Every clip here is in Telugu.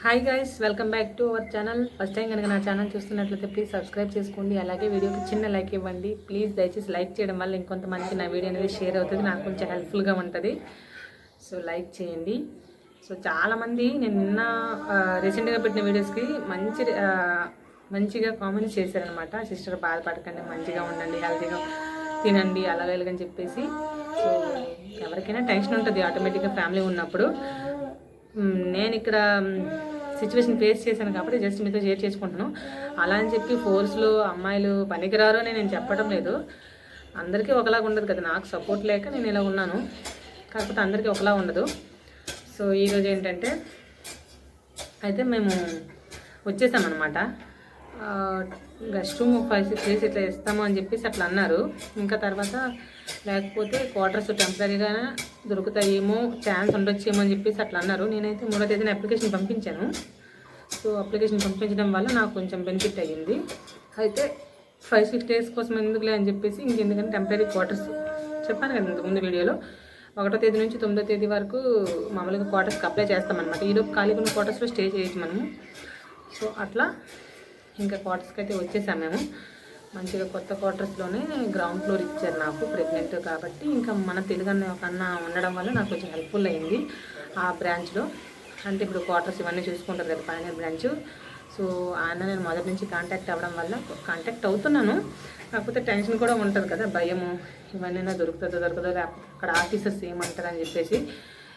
Hi guys welcome back to our channel first time కనుక నా ఛానల్ చూస్తున్నట్లయితే ప్లీజ్ సబ్స్క్రైబ్ చేసుకోండి. అలాగే వీడియోకి చిన్న లైక్ ఇవ్వండి. ప్లీజ్ దయచేసి లైక్ చేయడం వల్ల ఇంకొంతమందికి నా వీడియో అనేది షేర్ అవుతుంది. నాకు కొంచెం హెల్ప్ఫుల్గా ఉంటుంది. సో లైక్ చేయండి. సో చాలామంది నేను నిన్న రీసెంట్గా పెట్టిన వీడియోస్కి మంచి మంచిగా కామెంట్స్ చేశారనమాట సిస్టర్ బాధపడకండి మంచిగా ఉండండి హెల్తీగా తినండి అలాగే ఇలాగని చెప్పేసి. సో ఎవరికైనా టెన్షన్ ఉంటుంది ఆటోమేటిక్గా ఫ్యామిలీ ఉన్నప్పుడు. నేను ఇక్కడ సిచ్యువేషన్ ఫేస్ చేశాను కాబట్టి జస్ట్ మీతో షేర్ చేసుకుంటున్నాను. అలా అని చెప్పి ఫోర్స్లో అమ్మాయిలు పనికిరారు అని నేను చెప్పడం లేదు. అందరికీ ఒకలాగా ఉండదు కదా నాకు సపోర్ట్ లేక నేను ఇలా ఉన్నాను. కాకపోతే అందరికీ ఒకలా ఉండదు. సో ఈరోజు ఏంటంటే అయితే మేము వచ్చేసామన్నమాట. Guest room five six days ఇట్లా ఇస్తాము అని చెప్పేసి అట్లా అన్నారు. ఇంకా తర్వాత లేకపోతే క్వార్టర్స్ టెంపరీగా దొరుకుతాయేమో ఛాన్స్ ఉండొచ్చేమో అని చెప్పేసి అట్లా అన్నారు. నేనైతే మూడో తేదీన అప్లికేషన్ పంపించాను. సో అప్లికేషన్ పంపించడం వల్ల నాకు కొంచెం బెనిఫిట్ అయ్యింది. అయితే ఫైవ్ సిక్స్ డేస్ కోసం ఎందుకులే అని చెప్పేసి ఇంకెందుకంటే టెంపరీ క్వార్టర్స్ చెప్పాను కదా ఇంతకుముందు వీడియోలో ఒకటో తేదీ నుంచి తొమ్మిదో తేదీ వరకు మామూలుగా క్వార్టర్స్కి అప్లై చేస్తామన్నమాట. ఈరోజు ఖాళీగా ఉన్న క్వార్టర్స్లో స్టే చేయొచ్చు మనము. సో అట్లా ఇంకా క్వార్టర్స్కి అయితే వచ్చేసాం మేము మంచిగా కొత్త క్వార్టర్స్లోనే గ్రౌండ్ ఫ్లోర్ ఇచ్చారు నాకు ప్రెగ్నెంట్ కాబట్టి. ఇంకా మన తెలుగు అన్న ఒక అన్న ఉండడం వల్ల నాకు కొంచెం హెల్ప్ఫుల్ అయింది ఆ బ్రాంచ్లో. అంటే ఇప్పుడు క్వార్టర్స్ ఇవన్నీ చూసుకుంటారు కదా పైన బ్రాంచ్. సో ఆయన నేను మొదటి నుంచి కాంటాక్ట్ అవ్వడం వల్ల కాంటాక్ట్ అవుతున్నాను. కాకపోతే టెన్షన్ కూడా ఉంటుంది కదా భయము ఇవన్నీ దొరుకుతుందో దొరకదో లేకపోతే అక్కడ ఆఫీసర్స్ ఏమంటారని చెప్పేసి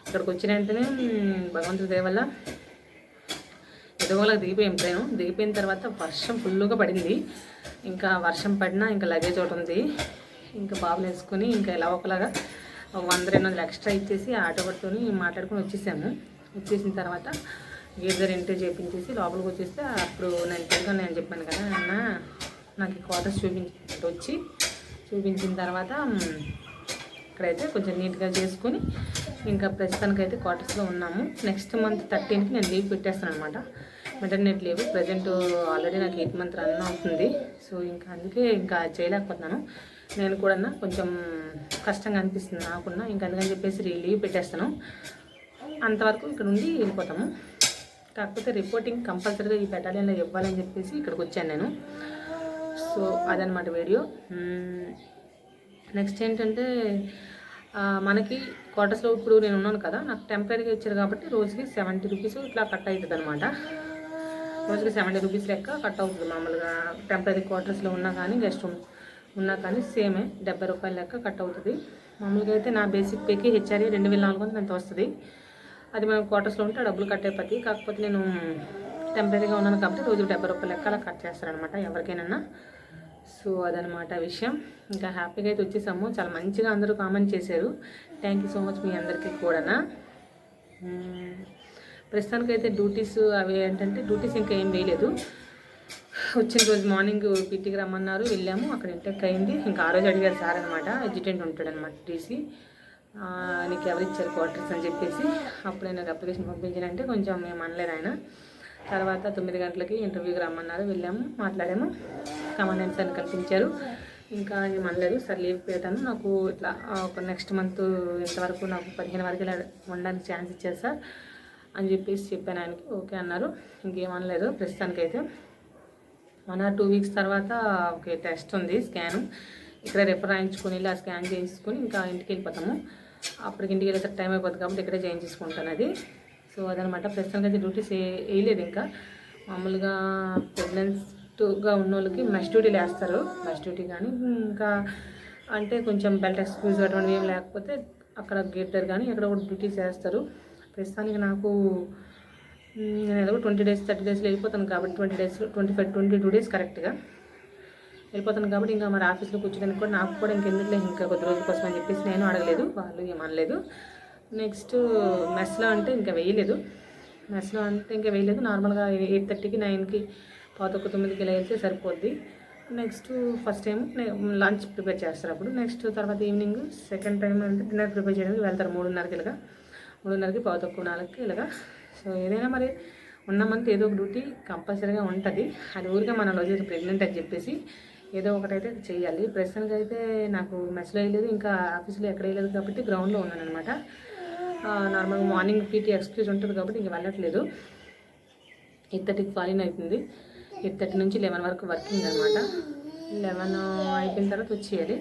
ఇక్కడికి వచ్చిన వెంటనే భగవంతుడి వల్ల ఎదుగులకు దిగిపోయాం ట్రైన్ దిగిపోయిన తర్వాత వర్షం ఫుల్గా పడింది. ఇంకా వర్షం పడినా ఇంకా లగేజ్ ఒకటి ఉంది. ఇంకా బాబులు వేసుకొని ఇంకా ఎలా ఒకలాగా ఒక వంద రెండు వందలు ఎక్స్ట్రా ఇచ్చేసి ఆటో పట్టుకొని మాట్లాడుకొని వచ్చేసాము. వచ్చేసిన తర్వాత గీజర్ ఎంట్రీ చేయించేసి లోపలికి వచ్చేస్తే అప్పుడు నేను తెలుగు నేను చెప్పాను కదా అన్న నాకు ఈ క్వార్టర్స్ చూపించి వచ్చి చూపించిన తర్వాత ఇక్కడైతే కొంచెం నీట్గా చేసుకొని ఇంకా ప్రస్తుతానికైతే క్వార్టర్స్లో ఉన్నాము. నెక్స్ట్ మంత్ థర్టీన్కి నేను లీవ్ పెట్టేస్తాను అనమాట మెటర్నెట్ లీవ్ ప్రజెంట్ ఆల్రెడీ నాకు ఎయిత్ మంత్ రన్ అవుతుంది. సో ఇంకా అందుకే ఇంకా చేయలేకపోతున్నాను. నేను కూడా కొంచెం కష్టంగా అనిపిస్తుంది నాకున్నా. ఇంకా అందుకని చెప్పేసి లీవ్ పెట్టేస్తాను. అంతవరకు ఇక్కడ ఉండి వెళ్ళిపోతాము. కాకపోతే రిపోర్టింగ్ కంపల్సరీగా ఈ బెటాలియన్లో ఇవ్వాలని చెప్పేసి ఇక్కడికి వచ్చాను నేను. సో అదనమాట వీడియో నెక్స్ట్ ఏంటంటే మనకి క్వార్టర్స్లో ఇప్పుడు నేను ఉన్నాను కదా నాకు టెంపరీగా ఇచ్చారు కాబట్టి రోజుకి సెవెంటీ రూపీస్ ఇట్లా కట్ అవుతుంది అనమాట రోజుకి సెవెంటీ రూపీస్ లెక్క కట్ అవుతుంది. మామూలుగా టెంపరీ క్వార్టర్స్లో ఉన్నా కానీ గెస్ట్ రూమ్ ఉన్నా కానీ సేమే డెబ్బై రూపాయల లెక్క కట్ అవుతుంది. మామూలుగా అయితే నా బేసిక్ పేకి హెచ్ఆర్ఏ రెండు వేల నాలుగు వందలు ఎంత వస్తుంది? అది మనం క్వార్టర్స్లో ఉంటే ఆ డబ్బులు కట్ పతి కాకపోతే నేను టెంపరీగా ఉన్నాను కాబట్టి రోజు డెబ్బై రూపాయల లెక్క అలా కట్ చేస్తారనమాట ఎవరికైనా. సో అదనమాట విషయం. ఇంకా హ్యాపీగా అయితే వచ్చేసాము. చాలా మంచిగా అందరూ కామెంట్ చేశారు. థ్యాంక్ యూ సో మచ్ మీ అందరికీ కూడా ప్రస్తుతానికైతే డ్యూటీస్ అవి ఏంటంటే డ్యూటీస్ ఇంకా ఏం వేయలేదు. వచ్చిన రోజు మార్నింగ్ పీటీకి రమ్మన్నారు వెళ్ళాము. అక్కడ ఇంటెక్ అయింది. ఇంకా ఆ రోజు అడిగారు సార్ అనమాట ఎడ్యుటెంట్ ఉంటాడు అనమాట టీసీ నీకు ఎవరు ఇచ్చారు క్వార్టర్స్ అని చెప్పేసి అప్పుడు నాకు అప్లికేషన్ పంపించానంటే కొంచెం మేము అనలేదు ఆయన. తర్వాత తొమ్మిది గంటలకి ఇంటర్వ్యూకి రమ్మన్నారు వెళ్ళాము మాట్లాడాము. కమాండెంట్ అని కల్పించారు. ఇంకా ఏం అనలేదు. సార్ లీవ్ పెట్టాను. నాకు ఇట్లా ఒక నెక్స్ట్ మంత్ ఇంతవరకు నాకు పదిహేను వరకు ఇలా ఉండడానికి ఛాన్స్ ఇచ్చారు సార్. అని చెప్పేసి చెప్పాను ఆయనకి. ఓకే అన్నారు. ఇంకేమనలేదు. ప్రస్తుతానికైతే. వన్ ఆర్ టూ వీక్స్ తర్వాత ఓకే టెస్ట్ ఉంది స్కాన్ ఇక్కడ రెఫర్ రాయించుకొని ఇలా స్కాన్ చేయించుకొని ఇంకా ఇంటికి వెళ్ళిపోతాము. అప్పటికి ఇంటికి వెళ్ళేసరికి టైం అయిపోతుంది కాబట్టి ఇక్కడే చేయించేసుకుంటాను అది. సో అదనమాట. ప్రస్తుతానికి అయితే డ్యూటీస్ వేయలేదు ఇంకా. మామూలుగా ప్రెగ్నెంట్గా ఉన్న వాళ్ళకి మెస్ డ్యూటీలు వేస్తారు మెస్ డ్యూటీ కానీ ఇంకా అంటే కొంచెం బెల్ట్ ఎక్స్క్యూజ్ అటువంటివి ఏం లేకపోతే అక్కడ గేట్ దగ్గర కానీ ఎక్కడ కూడా డ్యూటీస్ వేస్తారు. ప్రస్తుతానికి నాకు నేను ఎలాగో ట్వంటీ డేస్ థర్టీ డేస్లో వెళ్ళిపోతాను కాబట్టి ట్వంటీ డేస్లో twenty five twenty two days కరెక్ట్గా వెళ్ళిపోతాను కాబట్టి ఇంకా మరి ఆఫీస్లో కూర్చోడానికి కూడా నాకు కూడా ఇంకెందుకులే ఇంకా కొద్ది రోజుల కోసం అని చెప్పేసి నేను అడగలేదు వాళ్ళు ఏమనలేదు నెక్స్ట్ మెస్లో అంటే ఇంకా వేయలేదు. మెస్లో అంటే ఇంకా వేయలేదు. నార్మల్గా ఎయిట్ థర్టీకి నైన్కి పాతొక్క తొమ్మిదికి ఇలా వెళ్తే సరిపోద్ది. Next first time lunch prepare చేస్తారు అప్పుడు. నెక్స్ట్ తర్వాత ఈవినింగ్ సెకండ్ టైం అంటే డిన్నర్ ప్రిపేర్ చేయడానికి వెళ్తారు మూడున్నరకి ఇలాగా. మూడున్నరకి పావు తక్కువ నాలుగుకి ఇలాగా. సో ఏదైనా మరి ఉన్న మంత్ ఏదో ఒక డ్యూటీ కంపల్సరీగా ఉంటుంది. అది ఊరికే మన రోజు ప్రెగ్నెంట్ అని చెప్పేసి ఏదో ఒకటైతే చేయాలి. ప్రస్తుతానికి అయితే నాకు మెస్లో వేయలేదు ఇంకా ఆఫీస్లో ఎక్కడ వేయలేదు కాబట్టి గ్రౌండ్లో ఉన్నాను అనమాట నార్మల్గా మార్నింగ్ పీటీ ఎక్స్క్యూజ్ ఉంటుంది కాబట్టి ఇంక వెళ్ళట్లేదు. ఎయిట్ థర్టీకి ఫాలిన్ అవుతుంది. ఎయిట్ థర్టీ నుంచి లెవెన్ వరకు వర్కింగ్ అనమాట లెవెన్ అయిపోయిన తర్వాత వచ్చేయాలి.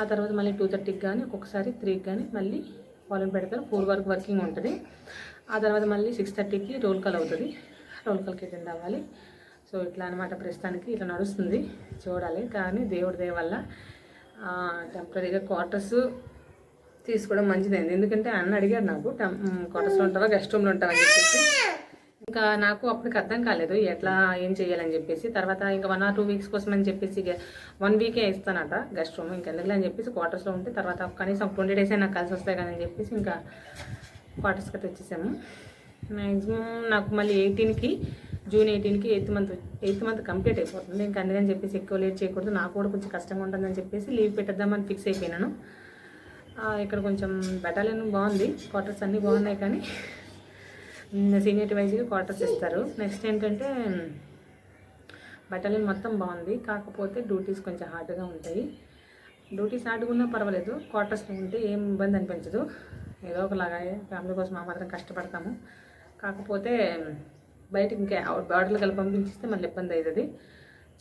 ఆ తర్వాత మళ్ళీ టూ థర్టీకి కానీ ఒక్కొక్కసారి త్రీకి కానీ మళ్ళీ వాళ్ళని పెడతారు. ఫోర్ వరకు వర్కింగ్ ఉంటుంది. ఆ తర్వాత మళ్ళీ సిక్స్ థర్టీకి రోల్ కాల్ అవుతుంది. రోల్ కాల్కి అటెండ్ అవ్వాలి. సో ఇట్లా అనమాట ప్రస్తుతానికి ఇట్లా నడుస్తుంది. చూడాలి. కానీ దేవుడి దయ వల్ల టెంపరీగా క్వార్టర్స్ తీసుకోవడం మంచిదైంది. ఎందుకంటే అన్న అడిగాడు నాకు క్వార్టర్స్లో ఉంటావా గెస్ట్ రూమ్లో ఉంటావా అని చెప్పేసి. ఇంకా నాకు అప్పటికి అర్థం కాలేదు ఎట్లా ఏం చేయాలని చెప్పేసి. తర్వాత ఇంకా వన్ ఆర్ టూ వీక్స్ కోసం అని చెప్పేసి వన్ వీకే ఇస్తానట గెస్ట్ రూమ్ ఇంకెందుకులే అని చెప్పేసి క్వార్టర్స్లో ఉంటే తర్వాత కనీసం ట్వంటీ డేస్ అయినా కలిసి వస్తాయి కదని అని చెప్పేసి ఇంకా క్వార్టర్స్కి తెచ్చేసాము. మ్యాక్సిమం నాకు మళ్ళీ ఎయిటీన్కి June ఎయిటీన్కి eighth month eighth month complete అయిపోతుంది. ఇంకా అందుకని చెప్పేసి ఎక్కువ లేట్ చేయకూడదు. నాకు కూడా కొంచెం కష్టంగా ఉంటుందని చెప్పేసి లీవ్ పెట్టేద్దామని ఫిక్స్ అయిపోయినాను. ఇక్కడ కొంచెం బెటాలియన్ బాగుంది. క్వార్టర్స్ అన్నీ బాగున్నాయి కానీ సీనియర్ వైజ్గా క్వార్టర్స్ ఇస్తారు. నెక్స్ట్ ఏంటంటే బెటాలియన్ మొత్తం బాగుంది. కాకపోతే డ్యూటీస్ కొంచెం హార్డ్గా ఉంటాయి. డ్యూటీస్ హార్డ్గా ఉన్నా పర్వాలేదు. క్వార్టర్స్లో ఉంటే ఏం ఇబ్బంది అనిపించదు. ఏదో ఒకలాగా ఫ్యామిలీ కోసం ఆ మాత్రం కష్టపడతాము. కాకపోతే బయటకి ఇంకా బాటిల్ కలిపి పంపించిస్తే మళ్ళీ ఇబ్బంది అవుతుంది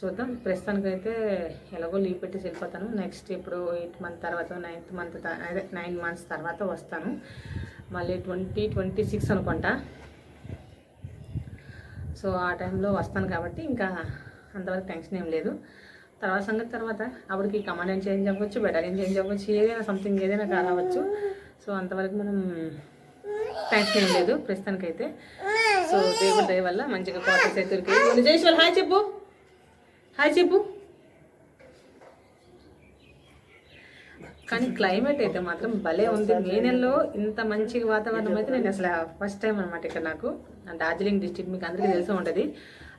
చూద్దాం. ప్రస్తుతానికైతే ఎలాగో లీవ్ పెట్టేసి వెళ్ళిపోతాను. నెక్స్ట్ ఇప్పుడు ఎయిట్ మంత్ తర్వాత నైన్త్ మంత్ అదే నైన్ మంత్స్ తర్వాత వస్తాను. మళ్ళీ ట్వంటీ ట్వంటీ సిక్స్ అనుకుంటా. సో ఆ టైంలో వస్తాను కాబట్టి ఇంకా అంతవరకు టెన్షన్ ఏం లేదు. తర్వాత సంగతి తర్వాత అప్పటికి కమాండెంట్ చేంజ్ అవ్వచ్చు బెటాలియన్ చేంజ్ అవ్వచ్చు ఏదైనా సంథింగ్ ఏదైనా కావచ్చు సో అంతవరకు మనం టెన్షన్ ఏం లేదు ప్రస్తుతానికైతే. సో దేవుడి దయ వల్ల మంచిగా క్వార్టర్స్ అయితే దొరికాయి హాయ్ చెప్పు. హాయ్ చెప్పు. కానీ క్లైమేట్ అయితే మాత్రం భలే ఉంది. మే నెలలో ఇంత మంచి వాతావరణం అయితే నేను అసలు ఫస్ట్ టైం అనమాట ఇక్కడ నాకు. డార్జిలింగ్ డిస్ట్రిక్ట్ మీకు అందరికీ తెలిసి ఉంటుంది.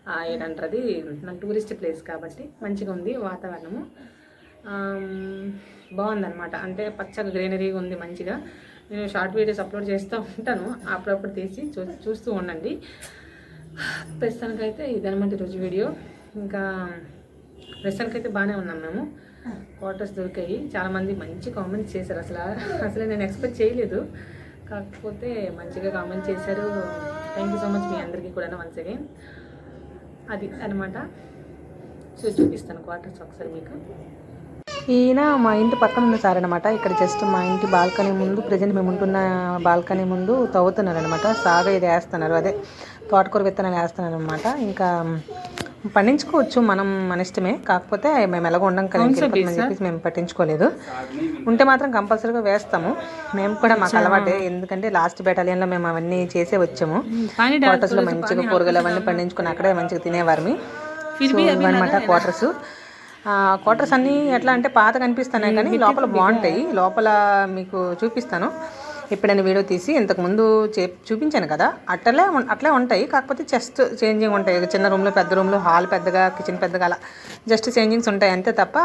ఆ, అది నాకు టూరిస్ట్ ప్లేస్ కాబట్టి మంచిగా ఉంది వాతావరణము. బాగుందనమాట బాగుందన్నమాట. అంటే పచ్చగా గ్రీనరీగా ఉంది మంచిగా. నేను షార్ట్ వీడియోస్ అప్లోడ్ చేస్తూ ఉంటాను. అప్పుడప్పుడు తీసి చూ చూస్తూ ఉండండి. ప్రస్తుతానికైతే ఇదనమాట ఈరోజు వీడియో ఇంకా ప్రస్తుతానికైతే బాగానే ఉన్నాం మేము. క్వార్టర్స్ దొరికాయి. చాలామంది మంచి కామెంట్స్ చేశారు. అసలు అసలు నేను ఎక్స్పెక్ట్ చేయలేదు. కాకపోతే మంచిగా కామెంట్ చేశారు. థ్యాంక్ యూ సో మచ్ మీ అందరికీ కూడా వన్స్ అగైన్ అది అనమాట సో చూపిస్తాను క్వార్టర్స్ ఒకసారి మీకు. ఈయన మా ఇంటి పక్కన ఉన్న సార్ అనమాట ఇక్కడ జస్ట్ మా ఇంటి బాల్కనీ ముందు ప్రజెంట్ మేము ఉంటున్న బాల్కనీ ముందు తవ్వుతున్నారు అనమాట సాగ ఇది వేస్తున్నారు. అదే తోటకూర విత్తనాలు వేస్తున్నారు అనమాట ఇంకా పండించుకోవచ్చు మనం మన ఇష్టమే. కాకపోతే మేము ఎలాగో ఉండం కదా చెప్పేసి మేము పట్టించుకోలేదు. ఉంటే మాత్రం కంపల్సరీగా వేస్తాము. మేము కూడా మాకు అలవాటే. ఎందుకంటే లాస్ట్ బెటాలియన్లో మేము అవన్నీ చేసే వచ్చాము. క్వార్టర్స్లో మంచిగా కూరగాయలు అవన్నీ పండించుకొని అక్కడే మంచిగా తినేవారిమి సో ఇవన్నమాట క్వార్టర్స్ క్వార్టర్స్ అన్నీ ఎట్లా అంటే పాత కనిపిస్తున్నాయి కానీ లోపల బాగుంటాయి. లోపల మీకు చూపిస్తాను. ఎప్పుడైనా వీడియో తీసి ఇంతకుముందు చే చూపించాను కదా అట్లే అట్లే ఉంటాయి. కాకపోతే జస్ట్ చేంజింగ్ ఉంటాయి. చిన్న రూమ్లో పెద్ద రూమ్లో హాల్ పెద్దగా కిచెన్ పెద్దగా అలా జస్ట్ చేంజింగ్స్ ఉంటాయి అంతే తప్ప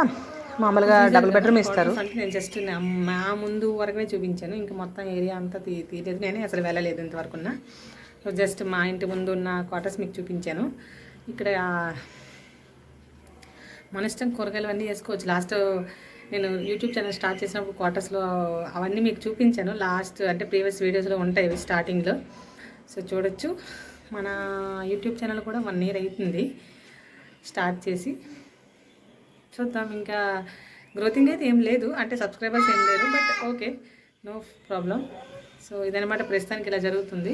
మామూలుగా డబుల్ బెడ్రూమ్ ఇస్తారు. అంటే నేను జస్ట్ మా ముందు వరకునే చూపించాను. ఇంకా మొత్తం ఏరియా అంతా తీ తీయలేదు. నేనే అసలు వెళ్ళలేదు ఇంతవరకు సో జస్ట్ మా ఇంటి ముందు ఉన్న క్వార్టర్స్ మీకు చూపించాను. ఇక్కడ మన ఇష్టం కూరగాయలు అన్నీ వేసుకోవచ్చు. లాస్ట్ నేను యూట్యూబ్ ఛానల్ స్టార్ట్ చేసినప్పుడు క్వార్టర్స్లో అవన్నీ మీకు చూపించాను. లాస్ట్ అంటే ప్రీవియస్ వీడియోస్లో ఉంటాయి స్టార్టింగ్లో సో చూడొచ్చు. మన యూట్యూబ్ ఛానల్ కూడా వన్ ఇయర్ అవుతుంది స్టార్ట్ చేసి. చూద్దాం ఇంకా గ్రోతింగ్ అయితే ఏం లేదు. అంటే సబ్స్క్రైబర్స్ ఏం లేరు but okay no problem so ఇదనమాట ప్రస్తుతానికి ఇలా జరుగుతుంది.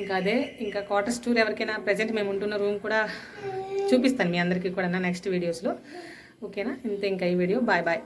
ఇంకా అదే ఇంకా క్వార్టర్స్ టూర్ ఎవరికైనా ప్రజెంట్ మేము ఉంటున్న రూమ్ కూడా చూపిస్తాను మీ అందరికీ కూడా నెక్స్ట్ వీడియోస్లో ఓకేనా? ఇంత ఇంకా ఈ వీడియో. Bye bye.